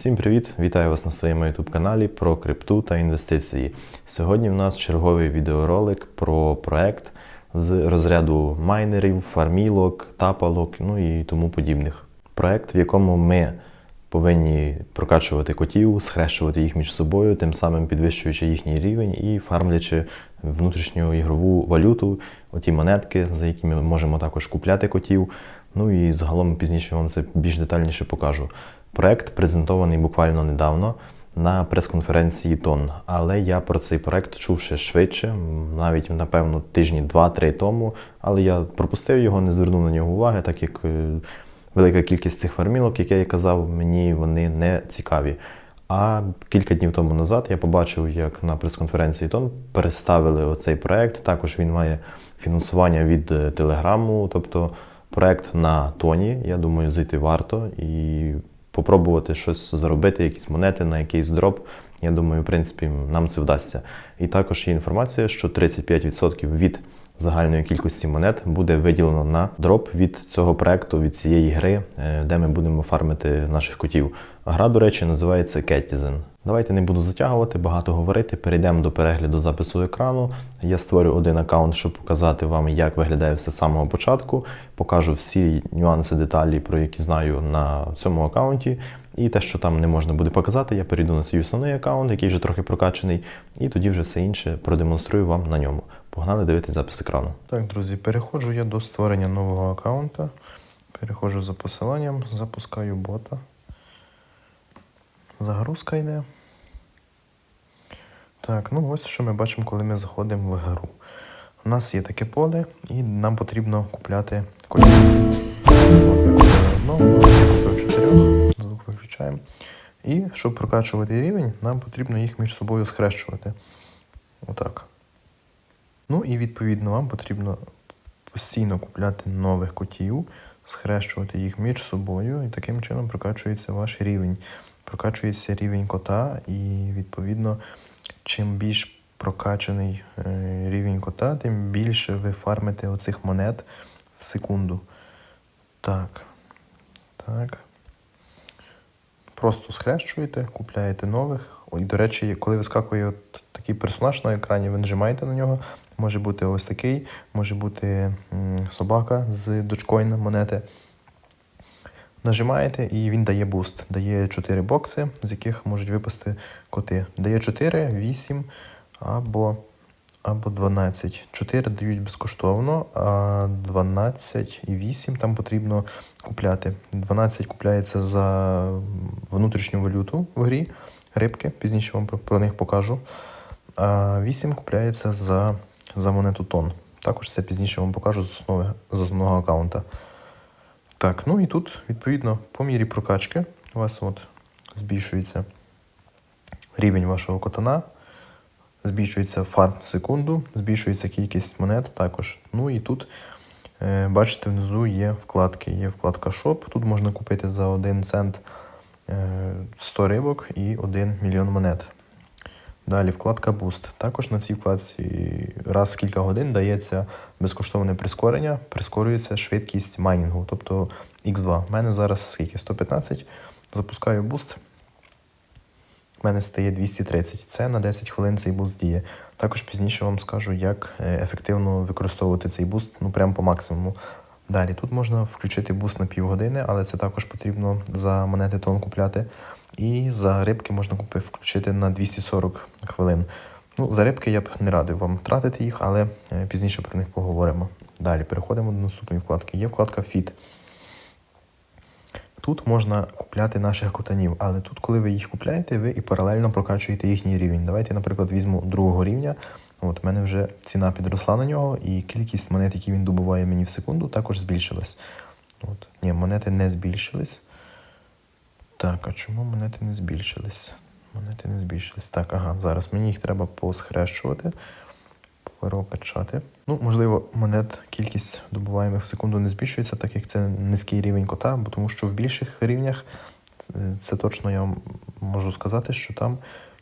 Всім привіт! Вітаю вас на своєму YouTube каналі про крипту та інвестиції. Сьогодні в нас черговий відеоролик про проект з розряду майнерів, фармілок, тапалок, ну і тому подібних. Проект, в якому ми повинні прокачувати котів, схрещувати їх між собою, тим самим підвищуючи їхній рівень і фармлячи внутрішню ігрову валюту, оті монетки, за які ми можемо також купляти котів. Ну і загалом пізніше вам це більш детальніше покажу. Проект презентований буквально недавно на прес-конференції ТОН, але я про цей проект чув ще швидше, навіть напевно тижні 2-3 тому. Але я пропустив його, не звернув на нього уваги, так як е, велика кількість цих фармілок, як я і казав, мені вони не цікаві. А кілька днів тому назад я побачив, як на прес-конференції ТОН переставили оцей проект. Також він має фінансування від е, Телеграму, тобто проект на тоні. Я думаю, зайти варто і попробувати щось заробити, якісь монети на якийсь дроп. Я думаю, в принципі, нам це вдасться. І також є інформація, що 35% від загальної кількості монет буде виділено на дроп від цього проекту, від цієї гри, е, де ми будемо фармити наших котів. Гра, до речі, називається Catizen. Давайте не буду затягувати, багато говорити. Перейдемо до перегляду запису екрану. Я створю один аккаунт, щоб показати вам, як виглядає все з самого початку. Покажу всі нюанси, деталі, про які знаю на цьому аккаунті. І те, що там не можна буде показати, я перейду на свій основний аккаунт, який вже трохи прокачаний, і тоді вже все інше продемонструю вам на ньому. Погнали дивитись запис екрану. Так, друзі, переходжу я до створення нового аккаунта. Переходжу за посиланням, запускаю бота. Загрузка йде. Так, ну ось що ми бачимо, коли ми заходимо в гру. У нас є таке поле, і нам потрібно купляти. От ми купили одного, я купив чотирьох, звук виключаємо. І щоб прокачувати рівень, нам потрібно їх між собою схрещувати. Отак. Ну і відповідно вам потрібно постійно купляти нових котів, схрещувати їх між собою, і таким чином прокачується ваш рівень. Прокачується рівень кота, і відповідно, чим більш прокачаний е, рівень кота, тим більше ви фармите оцих монет в секунду. Так. Так. Просто схрещуєте, купляєте нових. Ой, до речі, коли вискакує от такий персонаж на екрані, ви нажимаєте на нього. Може бути ось такий, може бути собака з дочкоїна монети. Нажимаєте і він дає буст. Дає 4 бокси, з яких можуть випасти коти. Дає 4, 8 або, або 12. 4 дають безкоштовно, а 12 і 8 там потрібно купляти. 12 купляється за внутрішню валюту в грі, рибки, пізніше вам про, них покажу. А 8 купляється за, за монету тон. Також це пізніше вам покажу з основи з основного аккаунта. Так, ну і тут, відповідно, по мірі прокачки у вас от збільшується рівень вашого котана, збільшується фарм в секунду, збільшується кількість монет також. Ну і тут, е, бачите, внизу є вкладки. Є вкладка Shop. Тут можна купити за 1 цент е, 100 рибок і 1 мільйон монет. Далі вкладка Boost. Також на цій вкладці раз в кілька годин дається безкоштовне прискорення, прискорюється швидкість майнінгу, тобто X2. У мене зараз скільки? 115. Запускаю буст. У мене стає 230. Це на 10 хвилин цей буст діє. Також пізніше вам скажу, як е, ефективно використовувати цей буст ну прямо по максимуму. Далі тут можна включити буст на півгодини, але це також потрібно за монети тон купляти. І за рибки можна купити, включити на 240 хвилин. Ну, за рибки я б не радив вам тратити їх, але е, пізніше про них поговоримо. Далі переходимо до наступної вкладки. Є вкладка Fit. Тут можна купляти наших котанів, але тут, коли ви їх купляєте, ви і паралельно прокачуєте їхній рівень. Давайте, наприклад, візьму другого рівня. От, у мене вже ціна підросла на нього, і кількість монет, які він добуває мені в секунду, також збільшилась. От. Ні, монети не збільшились. Так, а чому монети не збільшились? Монети не збільшились. Так, ага, зараз мені їх треба посхрещувати, прокачати. Ну, можливо, монет кількість добуваємих в секунду не збільшується, так як це низький рівень кота, бо тому що в більших рівнях це, це точно я можу сказати, що там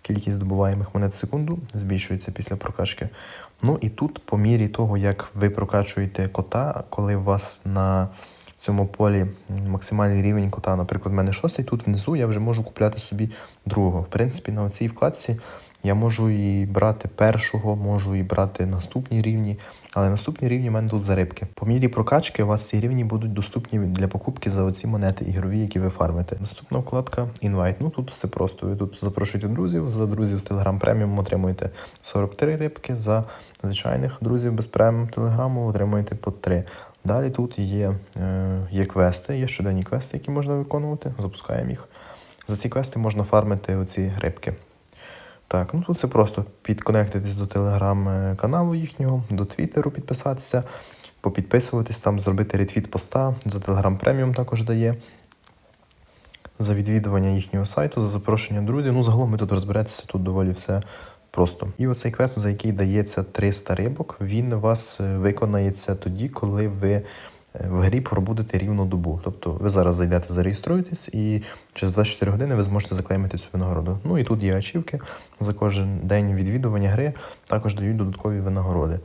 кількість здобуваємих монет в секунду збільшується після прокачки. Ну і тут, по мірі того, як ви прокачуєте кота, коли у вас на цьому полі максимальний рівень кота. Наприклад, в мене шостий, тут внизу я вже можу купляти собі другого. В принципі, на цій вкладці я можу і брати першого, можу і брати наступні рівні, але наступні рівні в мене тут за рибки. По мірі прокачки у вас ці рівні будуть доступні для покупки за оці монети ігрові, які ви фармите. Наступна вкладка Invite. Ну тут все просто. Ви тут запрошуєте друзів. За друзів з Premium отримуєте 43 рибки. За звичайних друзів без преміум Телеграму отримуєте по 3. Далі тут є, е, є квести, є щоденні квести, які можна виконувати. Запускаємо їх. За ці квести можна фармити оці рибки. Так, ну тут все просто підконектитись до телеграм-каналу їхнього, до Твіттеру підписатися, попідписуватись, там зробити ретвіт поста, за Телеграм преміум також дає. За відвідування їхнього сайту, за запрошення друзів. Ну, загалом ви тут розберетеся, тут доволі все просто. І оцей квест, за який дається 300 рибок, він у вас е, виконається тоді, коли ви в грі пробудете рівну добу. Тобто ви зараз зайдете, зареєструєтесь, і через 24 години ви зможете заклеймити цю винагороду. Ну і тут є ачівки за кожен день відвідування гри, також дають додаткові винагороди.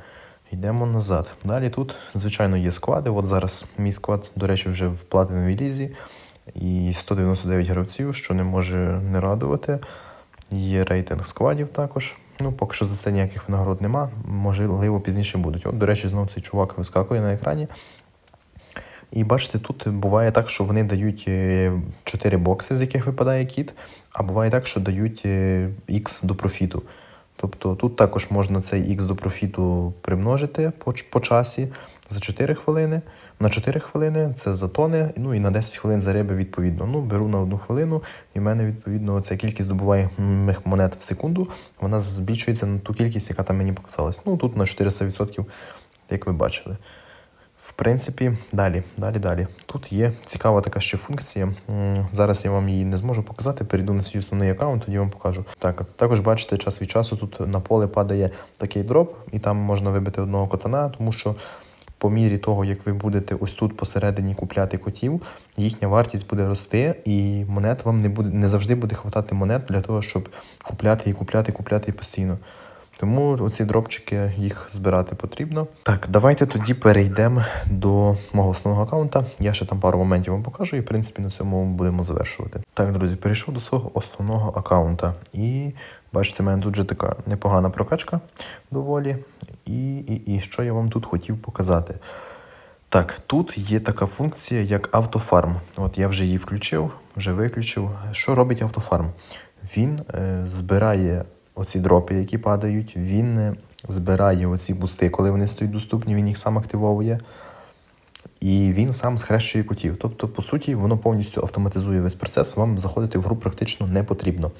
Йдемо назад. Далі тут, звичайно, є склади. От зараз мій склад, до речі, вже в платиновій лізі. І 199 гравців, що не може не радувати. Є рейтинг складів також. Ну, поки що за це ніяких винагород нема. Можливо, пізніше будуть. От, до речі, знову цей чувак вискакує на екрані. І бачите, тут буває так, що вони дають 4 бокси, з яких випадає кіт, а буває так, що дають X до профіту. Тобто тут також можна цей X до профіту примножити по, по часі за 4 хвилини. На 4 хвилини це за тони, ну і на 10 хвилин за риби відповідно. Ну, беру на одну хвилину, і в мене відповідно ця кількість добуваємих монет в секунду, вона збільшується на ту кількість, яка там мені показалась. Ну тут на 400%, як ви бачили. В принципі, далі, далі, далі. Тут є цікава така ще функція. Зараз я вам її не зможу показати. Перейду на свій основний аккаунт, тоді вам покажу. Так, також бачите, час від часу тут на поле падає такий дроп, і там можна вибити одного котана, тому що по мірі того, як ви будете ось тут посередині купляти котів, їхня вартість буде рости, і монет вам не буде не завжди буде хватати монет для того, щоб купляти і купляти, купляти і постійно. Тому оці дропчики їх збирати потрібно. Так, давайте тоді перейдемо до мого основного аккаунта. Я ще там пару моментів вам покажу, і в принципі на цьому будемо завершувати. Так, друзі, перейшов до свого основного аккаунта. І бачите, в мене тут вже така непогана прокачка доволі. І, і, і що я вам тут хотів показати. Так, тут є така функція, як автофарм. От я вже її включив, вже виключив. Що робить автофарм? Він е, збирає оці дропи, які падають, він е, збирає оці бусти, коли вони стають доступні, він їх сам активовує. І він сам схрещує котів. Тобто, по суті, воно повністю автоматизує весь процес, вам заходити в гру практично не потрібно.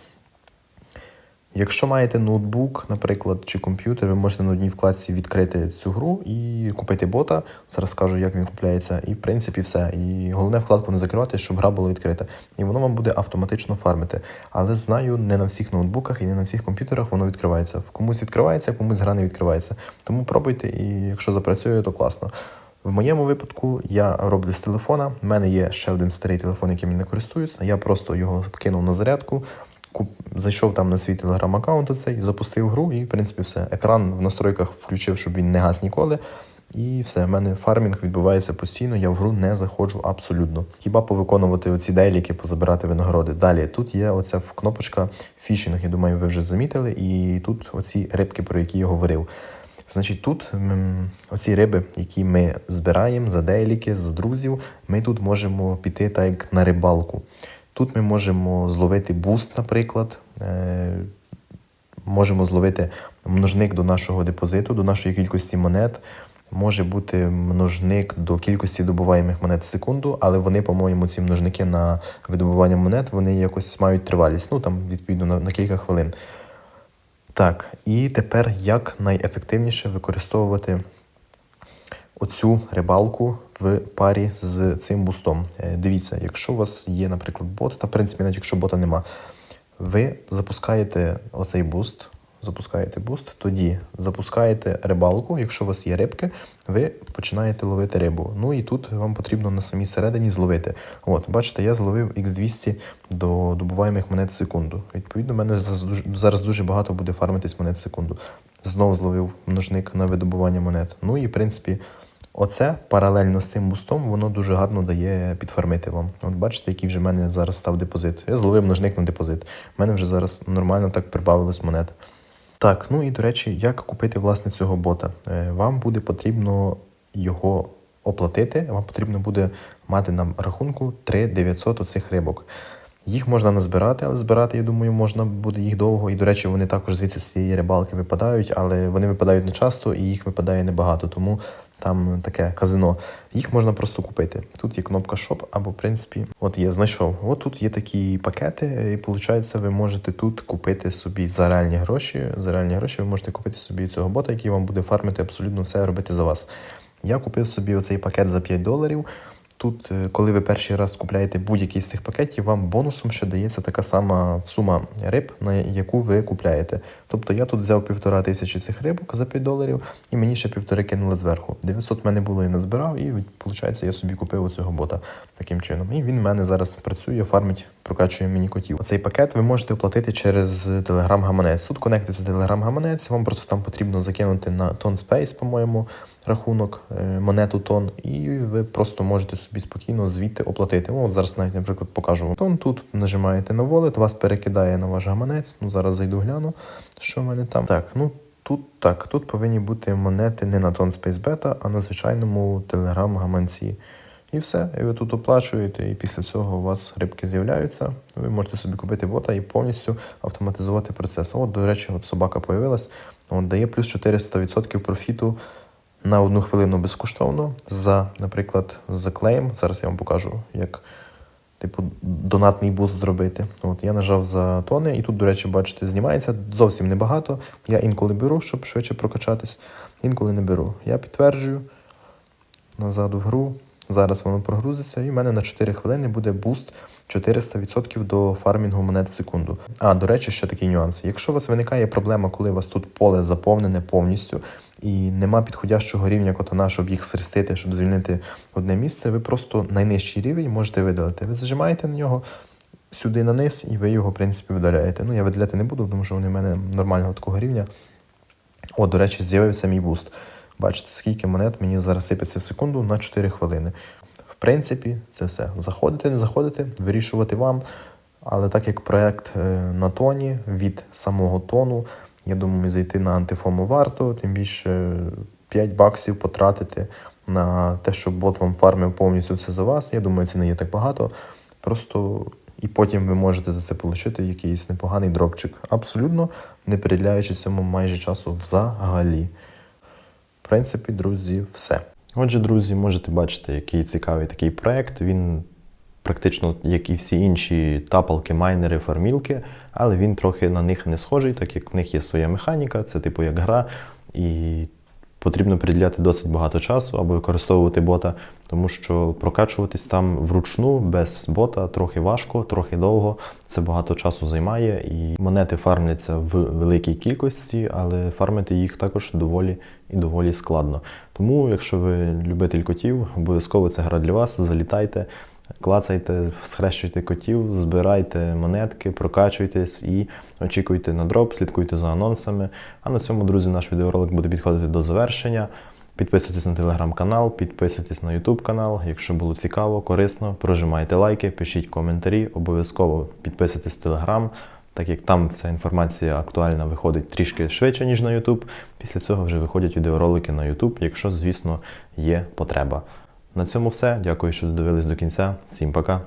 Якщо маєте ноутбук, наприклад, чи комп'ютер, ви можете на одній вкладці відкрити цю гру і купити бота. Зараз скажу, як він купляється, і в принципі все. І головне вкладку не закривати, щоб гра була відкрита. І воно вам буде автоматично фармити. Але знаю, не на всіх ноутбуках і не на всіх комп'ютерах воно відкривається. В комусь відкривається, комусь гра не відкривається. Тому пробуйте, і якщо запрацює, то класно. В моєму випадку я роблю з телефона. У мене є ще один старий телефон, яким я не користуюся. Я просто його кинув на зарядку. Куп... Зайшов там на свій телеграм-аккаунт оцей, запустив гру, і в принципі все. Екран в настройках включив, щоб він не гас ніколи. І все, в мене фармінг відбувається постійно, я в гру не заходжу абсолютно. Хіба повиконувати оці дейліки, позабирати винагороди. Далі тут є оця кнопочка фішинг, я думаю, ви вже замітили, і тут оці рибки, про які я говорив. Значить, тут оці риби, які ми збираємо за дейліки, за друзів, ми тут можемо піти так як на рибалку. Тут ми можемо зловити буст, наприклад. Е- можемо зловити множник до нашого депозиту, до нашої кількості монет. Може бути множник до кількості добуваємих монет в секунду, але вони, по-моєму, ці множники на видобування монет вони якось мають тривалість. Ну там відповідно на, на кілька хвилин. Так, і тепер як найефективніше використовувати оцю рибалку в парі з цим бустом. Е, Дивіться, якщо у вас є, наприклад, бот, та в принципі, навіть якщо бота нема, ви запускаєте оцей буст, запускаєте буст, тоді запускаєте рибалку. Якщо у вас є рибки, ви починаєте ловити рибу. Ну і тут вам потрібно на самій середині зловити. От, бачите, я зловив X200 до добуваємих монет в секунду. Відповідно, в мене зараз дуже багато буде фармитись монет в секунду. Знову зловив множник на видобування монет. Ну і в принципі. Оце паралельно з цим бустом, воно дуже гарно дає підфармити вам. От бачите, який вже в мене зараз став депозит. Я зловив ножник на депозит. У мене вже зараз нормально так прибавилось монет. Так, ну і до речі, як купити власне цього бота? Е, Вам буде потрібно його оплатити. Вам потрібно буде мати на рахунку 3900 оцих рибок. Їх можна назбирати, але збирати, я думаю, можна буде їх довго. І, до речі, вони також звідси з цієї рибалки випадають, але вони випадають не часто і їх випадає небагато, тому там таке казино. Їх можна просто купити. Тут є кнопка Shop, або, в принципі, от є, знайшов. От тут є такі пакети, і виходить, ви можете тут купити собі за реальні гроші. За реальні гроші ви можете купити собі цього бота, який вам буде фармити абсолютно все робити за вас. Я купив собі оцей пакет за 5 доларів. Тут, е, коли ви перший раз купляєте будь-який з цих пакетів, вам бонусом ще дається така сама сума риб, на яку ви купляєте. Тобто я тут взяв півтора тисячі цих рибок за 5 доларів, і мені ще півтори кинули зверху. 900 в мене було і назбирав, і виходить, я собі купив оцього бота таким чином. І він в мене зараз працює, фармить, прокачує мені котів. Оцей пакет ви можете оплатити через Telegram-гаманець. Тут конектиться Telegram-гаманець, вам просто там потрібно закинути на TonSpace, по-моєму, рахунок е, монету тон, і ви просто можете собі спокійно звідти оплатити. Ну, от зараз навіть, наприклад, покажу тон. Тут нажимаєте на wallet, вас перекидає на ваш гаманець. Ну зараз зайду гляну, що в мене там. Так, ну тут так, тут повинні бути монети не на тон Space Beta, а на звичайному Telegram гаманці. І все, і ви тут оплачуєте, і після цього у вас рибки з'являються. Ви можете собі купити бота і повністю автоматизувати процес. От, до речі, от собака появилась, от дає плюс 400% профіту на одну хвилину безкоштовно за, наприклад, за клейм. Зараз я вам покажу, як типу донатний буст зробити. От я нажав за тони, і тут, до речі, бачите, знімається зовсім небагато. Я інколи беру, щоб швидше прокачатись, інколи не беру. Я підтверджую назад в гру. Зараз воно прогрузиться, і в мене на 4 хвилини буде буст 400% до фармінгу монет в секунду. А, до речі, ще такий нюанс. Якщо у вас виникає проблема, коли у вас тут поле заповнене повністю і нема підходящого рівня котана, щоб їх срестити, щоб звільнити одне місце, ви просто найнижчий рівень можете видалити. Ви зажимаєте на нього сюди на низ, і ви його, в принципі, видаляєте. Ну, я видаляти не буду, тому що вони в мене нормального такого рівня. О, до речі, з'явився мій буст. Бачите, скільки монет мені зараз сипеться в секунду на 4 хвилини. В принципі, це все. Заходити, не заходити, вирішувати вам. Але так як проект е, на тоні від самого тону, я думаю, зайти на антифому варто, тим більше 5 баксів потратити на те, щоб бот вам фармив повністю все за вас. Я думаю, це не є так багато. Просто і потім ви можете за це отримати якийсь непоганий дропчик. Абсолютно не приділяючи цьому майже часу взагалі. Принципі, друзі, все. Отже, друзі, можете бачити, який цікавий такий проект. Він практично, як і всі інші тапалки, майнери, фармілки, але він трохи на них не схожий, так як в них є своя механіка, це типу як гра, і потрібно приділяти досить багато часу або використовувати бота, тому що прокачуватись там вручну без бота трохи важко, трохи довго. Це багато часу займає, і монети фармляться в великій кількості, але фармити їх також доволі і доволі складно. Тому, якщо ви любитель котів, обов'язково це гра для вас. Залітайте, клацайте, схрещуйте котів, збирайте монетки, прокачуйтесь і очікуйте на дроп, слідкуйте за анонсами. А на цьому, друзі, наш відеоролик буде підходити до завершення. Підписуйтесь на телеграм-канал, підписуйтесь на YouTube канал. Якщо було цікаво, корисно, прожимайте лайки, пишіть коментарі, обов'язково підписуйтесь в телеграм, так як там ця інформація актуальна виходить трішки швидше, ніж на YouTube. Після цього вже виходять відеоролики на YouTube, якщо, звісно, є потреба. На цьому все. Дякую, що додивились до кінця. Всім пока.